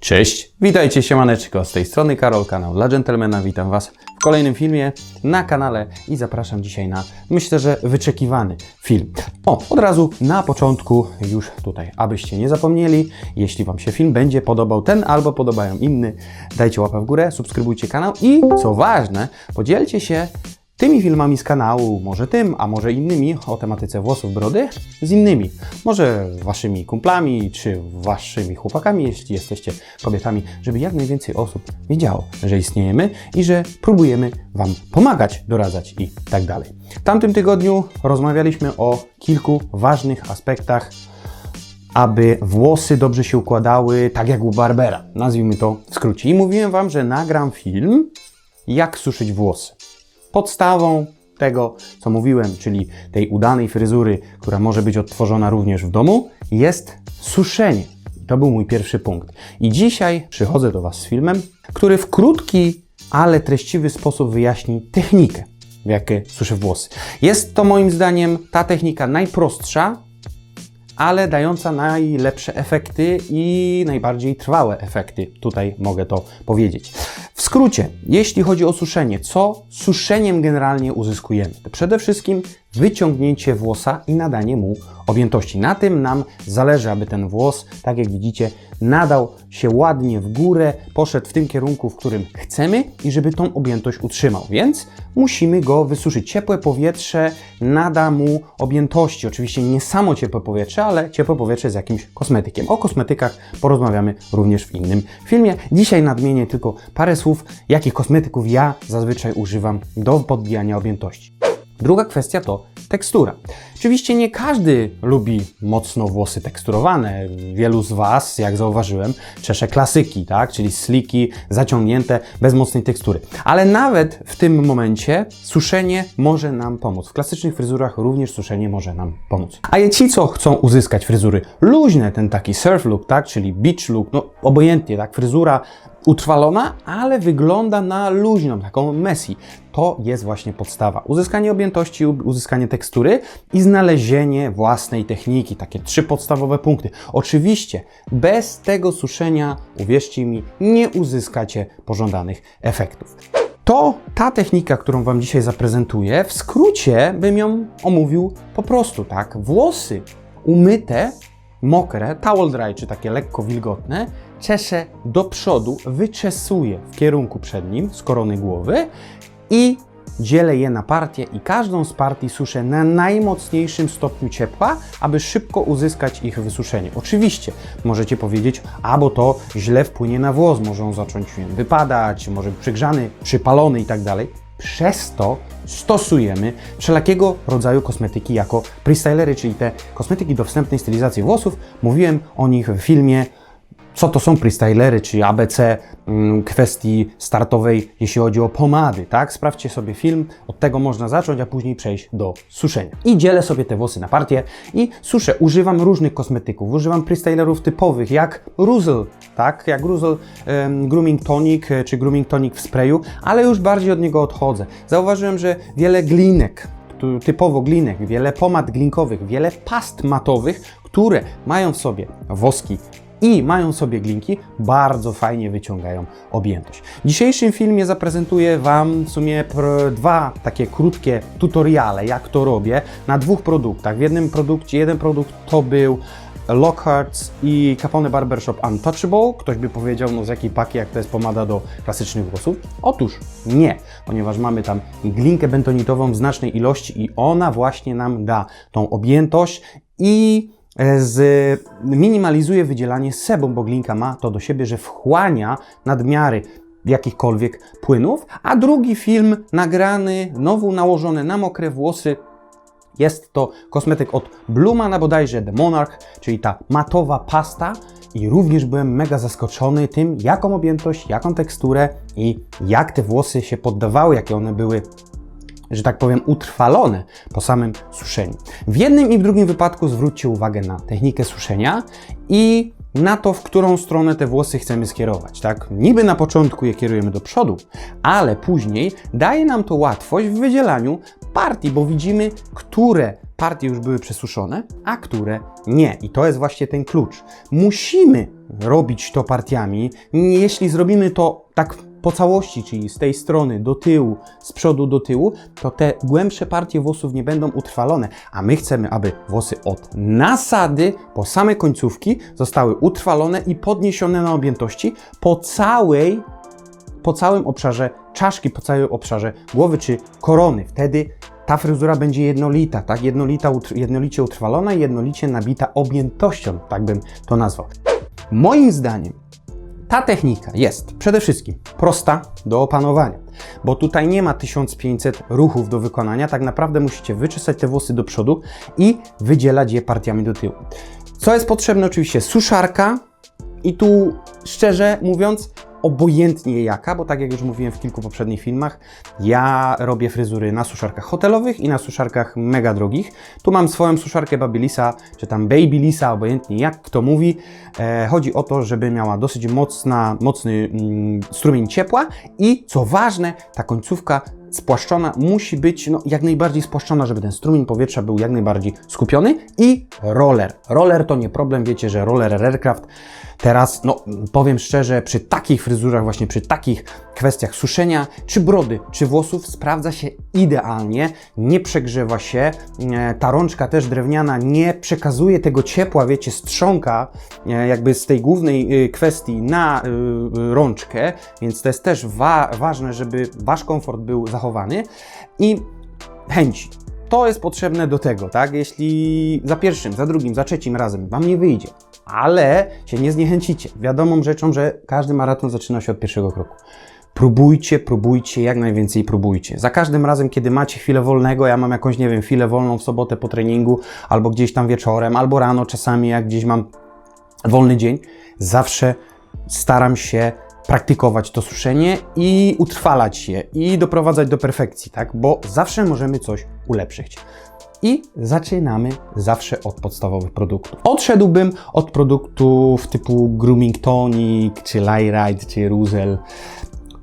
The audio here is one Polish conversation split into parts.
Cześć, witajcie siemaneczko, z tej strony Karol, kanał dla Gentlemana, witam Was w kolejnym filmie na kanale i zapraszam dzisiaj na, myślę, że wyczekiwany film. O, od razu na początku już tutaj, abyście nie zapomnieli, jeśli Wam się film będzie podobał ten albo podobają inny, dajcie łapę w górę, subskrybujcie kanał i co ważne, podzielcie się tymi filmami z kanału, może tym, a może innymi o tematyce włosów, brody, z innymi. Może waszymi kumplami, czy waszymi chłopakami, jeśli jesteście kobietami, żeby jak najwięcej osób wiedziało, że istniejemy i że próbujemy Wam pomagać, doradzać i tak dalej. W tamtym tygodniu rozmawialiśmy o kilku ważnych aspektach aby włosy dobrze się układały, tak jak u Barbera. Nazwijmy to w skrócie. I mówiłem Wam, że nagram film, jak suszyć włosy. Podstawą tego, co mówiłem, czyli tej udanej fryzury, która może być odtworzona również w domu, jest suszenie. To był mój pierwszy punkt. I dzisiaj przychodzę do Was z filmem, który w krótki, ale treściwy sposób wyjaśni technikę, w jakiej suszę włosy. Jest to moim zdaniem ta technika najprostsza, ale dająca najlepsze efekty i najbardziej trwałe efekty. Tutaj mogę to powiedzieć. W skrócie, jeśli chodzi o suszenie, co suszeniem generalnie uzyskujemy? To przede wszystkim wyciągnięcie włosa i nadanie mu objętości. Na tym nam zależy, aby ten włos, tak jak widzicie, nadał się ładnie w górę, poszedł w tym kierunku, w którym chcemy i żeby tą objętość utrzymał. Więc musimy go wysuszyć. Ciepłe powietrze nada mu objętości. Oczywiście nie samo ciepłe powietrze, ale ciepłe powietrze z jakimś kosmetykiem. O kosmetykach porozmawiamy również w innym filmie. Dzisiaj nadmienię tylko parę słów, jakich kosmetyków ja zazwyczaj używam do podbijania objętości. Druga kwestia to tekstura. Oczywiście nie każdy lubi mocno włosy teksturowane. Wielu z Was, jak zauważyłem, czesze klasyki, tak? czyli sliki, zaciągnięte, bez mocnej tekstury. Ale nawet w tym momencie suszenie może nam pomóc. W klasycznych fryzurach również suszenie może nam pomóc. A ci, co chcą uzyskać fryzury luźne, ten taki surf look, tak? czyli beach look, no obojętnie, tak? fryzura utrwalona, ale wygląda na luźną, taką messy. To jest właśnie podstawa. Uzyskanie objętości, uzyskanie tekstury i znalezienie własnej techniki. Takie trzy podstawowe punkty. Oczywiście bez tego suszenia, uwierzcie mi, nie uzyskacie pożądanych efektów. To ta technika, którą Wam dzisiaj zaprezentuję, w skrócie bym ją omówił po prostu, tak? Włosy umyte, mokre, towel dry, czy takie lekko wilgotne, czeszę do przodu, wyczesuję w kierunku przednim z korony głowy i dzielę je na partie i każdą z partii suszę na najmocniejszym stopniu ciepła, aby szybko uzyskać ich wysuszenie. Oczywiście możecie powiedzieć, albo to źle wpłynie na włos, może on zacząć wypadać, może być przygrzany, przypalony i tak. Przez to stosujemy wszelakiego rodzaju kosmetyki jako prestylery, czyli te kosmetyki do wstępnej stylizacji włosów. Mówiłem o nich w filmie co to są prestylery, czy ABC mm, kwestii startowej, jeśli chodzi o pomady, tak? Sprawdźcie sobie film, od tego można zacząć, a później przejść do suszenia. I dzielę sobie te włosy na partie i suszę. Używam różnych kosmetyków, używam prestylerów typowych, jak Ruzzle, tak? Jak Ruzzle um, Grooming Tonic, e, czy Grooming Tonic w sprayu, ale już bardziej od niego odchodzę. Zauważyłem, że wiele glinek, typowo glinek, wiele pomad glinkowych, wiele past matowych, które mają w sobie woski i mają sobie glinki, bardzo fajnie wyciągają objętość. W dzisiejszym filmie zaprezentuję Wam w sumie dwa takie krótkie tutoriale, jak to robię na dwóch produktach. W jednym produkcie, jeden produkt to był Lockhart's i Capone Barbershop Untouchable. Ktoś by powiedział, no z jakiej paki, jak to jest pomada do klasycznych włosów? Otóż nie, ponieważ mamy tam glinkę bentonitową w znacznej ilości i ona właśnie nam da tą objętość i z, minimalizuje wydzielanie sebum, bo glinka ma to do siebie, że wchłania nadmiary jakichkolwiek płynów, a drugi film nagrany, znowu nałożony na mokre włosy, jest to kosmetyk od Blumana bodajże The Monarch, czyli ta matowa pasta. I również byłem mega zaskoczony tym, jaką objętość, jaką teksturę i jak te włosy się poddawały, jakie one były że tak powiem, utrwalone po samym suszeniu. W jednym i w drugim wypadku zwróćcie uwagę na technikę suszenia i na to, w którą stronę te włosy chcemy skierować. Tak? Niby na początku je kierujemy do przodu, ale później daje nam to łatwość w wydzielaniu partii, bo widzimy, które partie już były przesuszone, a które nie. I to jest właśnie ten klucz. Musimy robić to partiami. Jeśli zrobimy to tak po całości, czyli z tej strony do tyłu, z przodu do tyłu, to te głębsze partie włosów nie będą utrwalone, a my chcemy, aby włosy od nasady po same końcówki zostały utrwalone i podniesione na objętości po całej po całym obszarze czaszki, po całym obszarze głowy czy korony. Wtedy ta fryzura będzie jednolita, tak? Jednolita, jednolicie utrwalona i jednolicie nabita objętością, tak bym to nazwał. Moim zdaniem ta technika jest przede wszystkim prosta do opanowania, bo tutaj nie ma 1500 ruchów do wykonania. Tak naprawdę musicie wyczesać te włosy do przodu i wydzielać je partiami do tyłu. Co jest potrzebne? Oczywiście suszarka, i tu szczerze mówiąc, obojętnie jaka, bo tak jak już mówiłem w kilku poprzednich filmach, ja robię fryzury na suszarkach hotelowych i na suszarkach mega drogich. Tu mam swoją suszarkę Babylisa, czy tam Babylisa, obojętnie jak kto mówi. E, chodzi o to, żeby miała dosyć mocna, mocny mm, strumień ciepła i co ważne, ta końcówka spłaszczona musi być no, jak najbardziej spłaszczona, żeby ten strumień powietrza był jak najbardziej skupiony. I roller. Roller to nie problem, wiecie, że roller Aircraft teraz, no powiem szczerze, przy takich fryzurach, właśnie przy takich kwestiach suszenia, czy brody, czy włosów sprawdza się idealnie, nie przegrzewa się, e, ta rączka też drewniana nie przekazuje tego ciepła, wiecie, strząka e, jakby z tej głównej e, kwestii na rączkę, więc to jest też wa ważne, żeby Wasz komfort był zachowany i chęci. To jest potrzebne do tego, tak? Jeśli za pierwszym, za drugim, za trzecim razem Wam nie wyjdzie, ale się nie zniechęcicie. Wiadomą rzeczą, że każdy maraton zaczyna się od pierwszego kroku. Próbujcie, próbujcie, jak najwięcej próbujcie. Za każdym razem, kiedy macie chwilę wolnego, ja mam jakąś, nie wiem, chwilę wolną w sobotę po treningu, albo gdzieś tam wieczorem, albo rano czasami, jak gdzieś mam wolny dzień, zawsze staram się praktykować to suszenie i utrwalać je i doprowadzać do perfekcji, tak? Bo zawsze możemy coś ulepszyć. I zaczynamy zawsze od podstawowych produktów. Odszedłbym od produktów typu Grooming Tonic, czy Lyrite, czy Ruzel.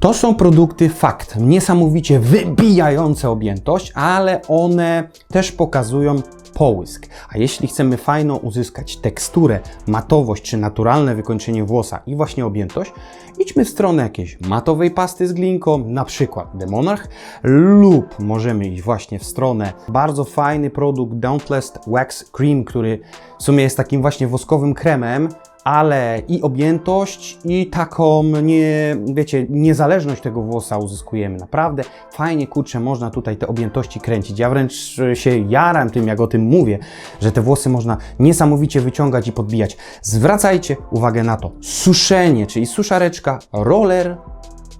To są produkty fakt, niesamowicie wybijające objętość, ale one też pokazują połysk. A jeśli chcemy fajną uzyskać teksturę, matowość czy naturalne wykończenie włosa i właśnie objętość, idźmy w stronę jakiejś matowej pasty z glinką, na przykład The Monarch, lub możemy iść właśnie w stronę bardzo fajny produkt Dauntless Wax Cream, który w sumie jest takim właśnie woskowym kremem, ale i objętość, i taką, nie, wiecie, niezależność tego włosa uzyskujemy. Naprawdę fajnie, kurczę, można tutaj te objętości kręcić. Ja wręcz się jaram tym, jak o tym mówię, że te włosy można niesamowicie wyciągać i podbijać. Zwracajcie uwagę na to. Suszenie, czyli suszareczka, roller,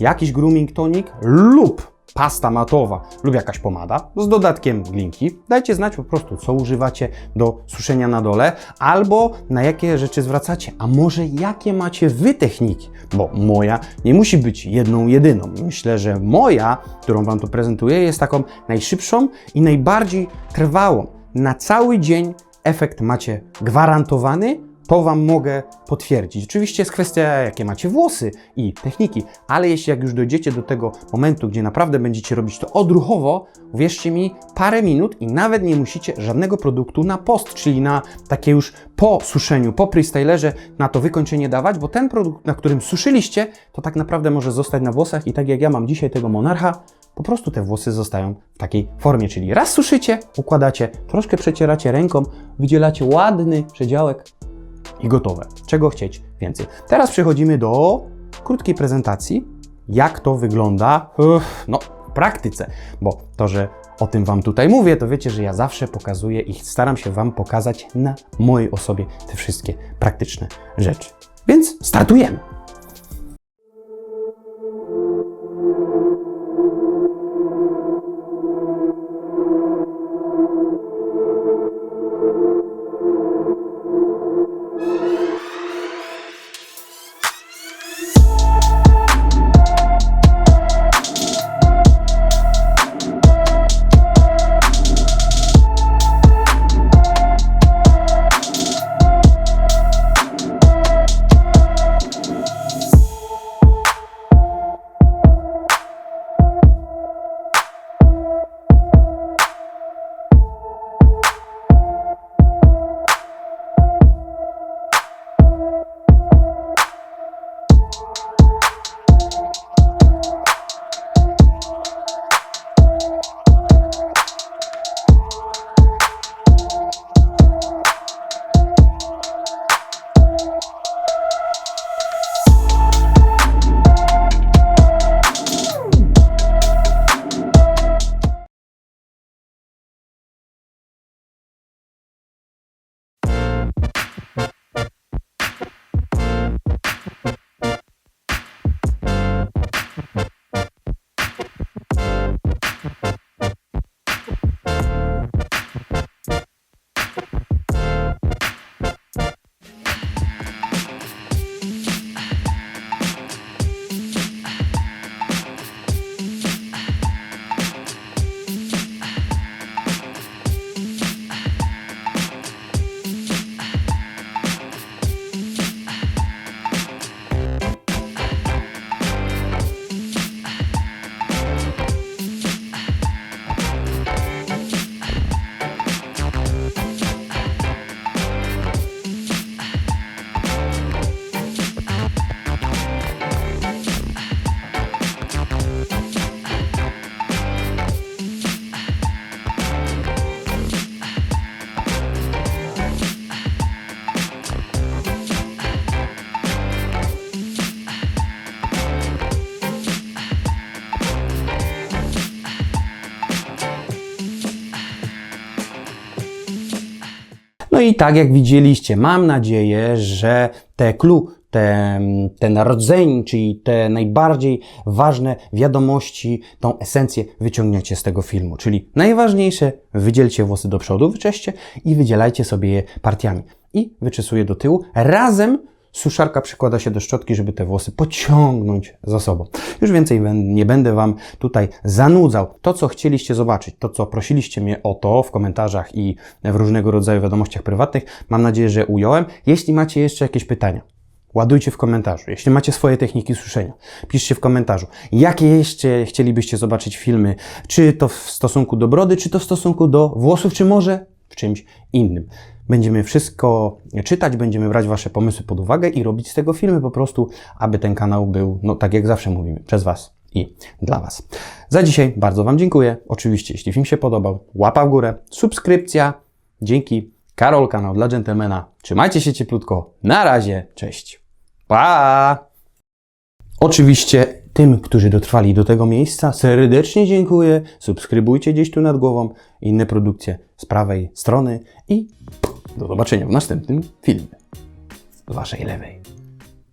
jakiś grooming tonic lub pasta matowa lub jakaś pomada z dodatkiem glinki. Dajcie znać po prostu, co używacie do suszenia na dole, albo na jakie rzeczy zwracacie, a może jakie macie wy techniki, bo moja nie musi być jedną, jedyną. Myślę, że moja, którą Wam tu prezentuję, jest taką najszybszą i najbardziej trwałą. Na cały dzień efekt macie gwarantowany, to Wam mogę potwierdzić. Oczywiście jest kwestia, jakie macie włosy i techniki, ale jeśli jak już dojdziecie do tego momentu, gdzie naprawdę będziecie robić to odruchowo, uwierzcie mi, parę minut i nawet nie musicie żadnego produktu na post, czyli na takie już po suszeniu, po freestylerze, na to wykończenie dawać, bo ten produkt, na którym suszyliście, to tak naprawdę może zostać na włosach i tak jak ja mam dzisiaj tego Monarcha, po prostu te włosy zostają w takiej formie, czyli raz suszycie, układacie, troszkę przecieracie ręką, wydzielacie ładny przedziałek, i gotowe. Czego chcieć więcej. Teraz przechodzimy do krótkiej prezentacji, jak to wygląda uff, no, w praktyce, bo to, że o tym Wam tutaj mówię, to wiecie, że ja zawsze pokazuję i staram się Wam pokazać na mojej osobie te wszystkie praktyczne rzeczy. Więc startujemy! I tak jak widzieliście, mam nadzieję, że te clue, te, ten rdzeń, czyli te najbardziej ważne wiadomości, tą esencję wyciągniecie z tego filmu. Czyli najważniejsze, wydzielcie włosy do przodu, wyczeście i wydzielajcie sobie je partiami. I wyczesuję do tyłu. Razem suszarka przykłada się do szczotki, żeby te włosy pociągnąć za sobą. Już więcej nie będę Wam tutaj zanudzał. To, co chcieliście zobaczyć, to, co prosiliście mnie o to w komentarzach i w różnego rodzaju wiadomościach prywatnych, mam nadzieję, że ująłem. Jeśli macie jeszcze jakieś pytania, Ładujcie w komentarzu. Jeśli macie swoje techniki suszenia, piszcie w komentarzu. Jakie jeszcze chcielibyście zobaczyć filmy? Czy to w stosunku do brody, czy to w stosunku do włosów, czy może w czymś innym. Będziemy wszystko czytać, będziemy brać Wasze pomysły pod uwagę i robić z tego filmy po prostu, aby ten kanał był, no tak jak zawsze mówimy, przez Was i dla Was. Za dzisiaj bardzo Wam dziękuję. Oczywiście, jeśli film się podobał, łapa w górę, subskrypcja. Dzięki. Karol, kanał dla dżentelmena. Trzymajcie się cieplutko. Na razie. Cześć. Pa! Oczywiście tym, którzy dotrwali do tego miejsca, serdecznie dziękuję. Subskrybujcie gdzieś tu nad głową inne produkcje z prawej strony i do zobaczenia w następnym filmie. Z waszej lewej.